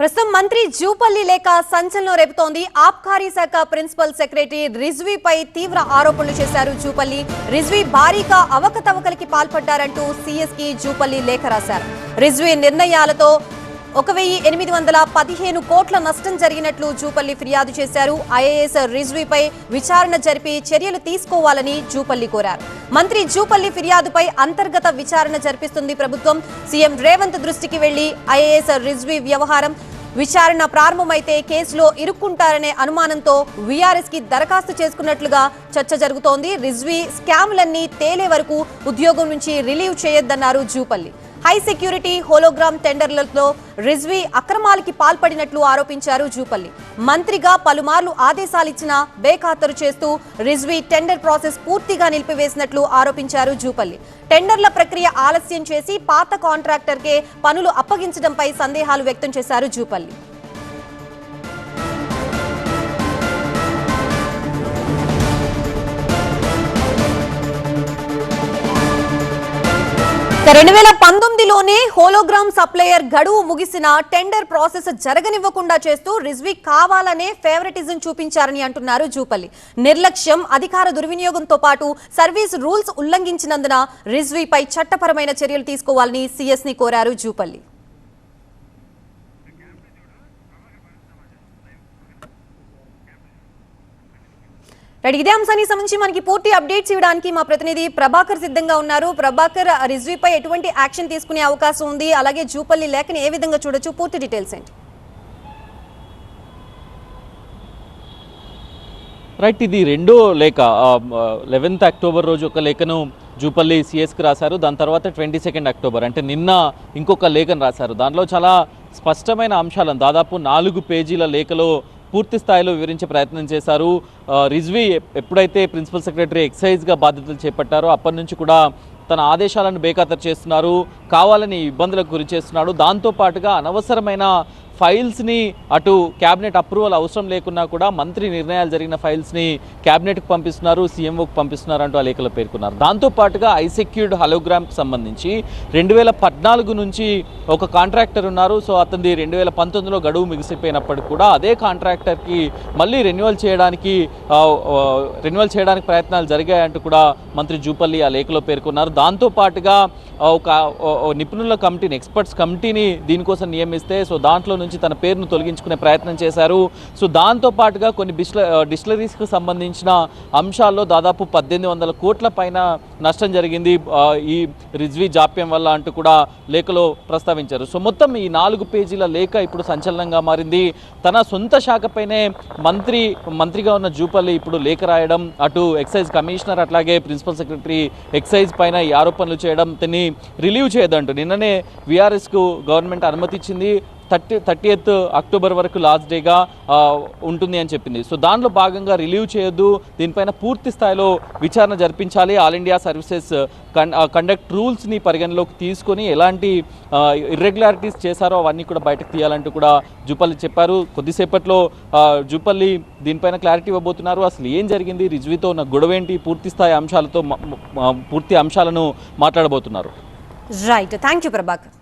ప్రస్తుతం మంత్రి జూపల్లి లేఖ సంచలనం రేపుతోంది. ఆబ్కారీ శాఖ ప్రిన్సిపల్ సెక్రటరీ రిజ్వీపై తీవ్ర ఆరోపణలు చేశారు జూపల్లి. రిజ్వీ భారీగా అవకతవకలకి పాల్పడ్డారంటూ సీఎస్కి జూపల్లి లేఖ రాశారు. రిజ్వీ నిర్ణయాలతో ఒక వెయ్యి ఎనిమిది వందల పదిహేను కోట్ల నష్టం జరిగినట్లు జూపల్లి ఫిర్యాదు చేశారు. ఐఏఎస్ రిజ్వీపై విచారణ జరిపి చర్యలు తీసుకోవాలని జూపల్లి కోరారు. మంత్రి జూపల్లి ఫిర్యాదుపై అంతర్గత విచారణ జరిపిస్తుంది ప్రభుత్వం. సీఎం రేవంత్ దృష్టికి వెళ్ళి ఐఏఎస్ రిజ్వీ వ్యవహారం విచారణ ప్రారంభమైతే కేసులో ఇరుక్కుంటారనే అనుమానంతో వీఆర్ఎస్కి దరఖాస్తు చేసుకున్నట్లుగా చర్చ జరుగుతోంది. రిజ్వీ స్కామ్లన్నీ తేలే వరకు ఉద్యోగం నుంచి రిలీవ్ చేయొద్దన్నారు జూపల్లి. హై సెక్యూరిటీ హోలోగ్రామ్ టెండర్లలో రిజ్వీ అక్రమాలకి పాల్పడినట్లు ఆరోపించారు జూపల్లి. మంత్రిగా పలుమార్లు ఆదేశాలిచ్చిన బేఖాతరు చేస్తూ రిజ్వీ టెండర్ ప్రాసెస్ పూర్తిగా నిలిపివేసినట్లు ఆరోపించారు జూపల్లి. టెండర్ల ప్రక్రియ ఆలస్యం చేసి పాత కాంట్రాక్టర్కే పనులు అప్పగించడంపై సందేహాలు వ్యక్తం చేశారు జూపల్లి. రెండు వేల పంతొమ్మిదిలోనే హోలోగ్రామ్ సప్లయర్ గడువు ముగిసిన టెండర్ ప్రాసెస్ జరగనివ్వకుండా చేస్తూ రిజ్వీ కావాలనే ఫేవరెటిజం చూపించారని అంటున్నారు జూపల్లి. నిర్లక్ష్యం అధికార దుర్వినియోగంతో పాటు సర్వీస్ రూల్స్ ఉల్లంఘించినందున రిజ్వీపై చట్టపరమైన చర్యలు తీసుకోవాలని సీఎస్ని కోరారు జూపల్లి. రైట్ ఇదే అంశానికి సంబంధించి మనకి పూర్తి అప్డేట్స్ ఇవ్వడానికి మా ప్రతినిధి ప్రభాకర్ సిద్ధంగా ఉన్నారు. ప్రభాకర్ రిజ్వీపై ఎటువంటి యాక్షన్ తీసుకునే అవకాశం ఉంది? అలాగే జూపల్లి లేఖని ఏ విధంగా చూడొచ్చు? పూర్తి డీటెయిల్స్ ఏంటి? రైట్ ఇది రెండో లేఖ. లెవెన్త్ అక్టోబర్ రోజు ఒక లేఖను జూపల్లి సిఎస్కి రాశారు. దాని తర్వాత ట్వంటీ సెకండ్ అక్టోబర్ అంటే నిన్న ఇంకొక లేఖను రాశారు. దానిలో చాలా స్పష్టమైన అంశాలను దాదాపు నాలుగు పేజీల లేఖలో పూర్తి స్థాయిలో వివరించే ప్రయత్నం చేశారు. రిజ్వీ ఎప్పుడైతే ప్రిన్సిపల్ సెక్రటరీ ఎక్సైజ్గా బాధ్యతలు చేపట్టారో అప్పటి నుంచి కూడా తన ఆదేశాలను బేఖాతరు చేస్తున్నారు. కావాలని ఇబ్బందులకు గురి చేస్తున్నాడు. దాంతో పాటుగా అనవసరమైన ఫైల్స్ని అటు క్యాబినెట్ అప్రూవల్ అవసరం లేకున్నా కూడా మంత్రి నిర్ణయాలు జరిగిన ఫైల్స్ని క్యాబినెట్కి పంపిస్తున్నారు సీఎంఓకి పంపిస్తున్నారు అంటూ ఆ లేఖలో పేర్కొన్నారు. దాంతో పాటుగా ఐసెక్యూర్డ్ హలోగ్రామ్కి సంబంధించి రెండు వేల పద్నాలుగు నుంచి ఒక కాంట్రాక్టర్ ఉన్నారు. సో అతనిది రెండు వేల పంతొమ్మిదిలో గడువు మిగిసిపోయినప్పటికీ కూడా అదే కాంట్రాక్టర్కి మళ్ళీ రెన్యువల్ చేయడానికి రెన్యువల్ చేయడానికి ప్రయత్నాలు జరిగాయంటూ కూడా మంత్రి జూపల్లి ఆ లేఖలో పేర్కొన్నారు. దాంతో పాటుగా ఒక నిపుణుల కమిటీని ఎక్స్పర్ట్స్ కమిటీని దీనికోసం నియమిస్తే సో దాంట్లో నుంచి తన పేరును తొలగించుకునే ప్రయత్నం చేశారు. సో దాంతో పాటుగా కొన్ని డిస్ల డిస్టిలరీస్కి సంబంధించిన అంశాల్లో దాదాపు పద్దెనిమిది వందల కోట్ల పైన నష్టం జరిగింది. ఈ రిజ్వీ జాప్యం వల్ల అంటూ కూడా లేఖలో ప్రస్తావించారు. సో మొత్తం ఈ నాలుగు పేజీల లేఖ ఇప్పుడు సంచలనంగా మారింది. తన సొంత శాఖపైనే మంత్రి మంత్రిగా ఉన్న జూపల్లి ఇప్పుడు లేఖ రాయడం అటు ఎక్సైజ్ కమిషనర్ అట్లాగే ప్రిన్సిపల్ సెక్రటరీ ఎక్సైజ్ పైన ఈ ఆరోపణలు చేయడం దీన్ని రిలీవ్ చేయదంటూ నిన్ననే విఆర్ఎస్కు గవర్నమెంట్ అనుమతి ఇచ్చింది థర్టీ థర్టీ ఎయిత్ అక్టోబర్ వరకు లాస్ట్ డేగా ఉంటుంది అని చెప్పింది. సో దానిలో భాగంగా రిలీవ్ చేయొద్దు. దీనిపైన పూర్తి స్థాయిలో విచారణ జరిపించాలి. ఆల్ ఇండియా సర్వీసెస్ కండక్ట్ రూల్స్ని పరిగణలోకి తీసుకొని ఎలాంటి ఇర్రెగ్యులారిటీస్ చేశారో అవన్నీ కూడా బయటకు తీయాలంటూ కూడా జూపల్లి చెప్పారు. కొద్దిసేపట్లో జూపల్లి దీనిపైన క్లారిటీ ఇవ్వబోతున్నారు. అసలు ఏం జరిగింది? రిజ్వీతో ఉన్న గొడవేంటి పూర్తి స్థాయి అంశాలతో పూర్తి అంశాలను మాట్లాడబోతున్నారు. Right thank you Prabhakar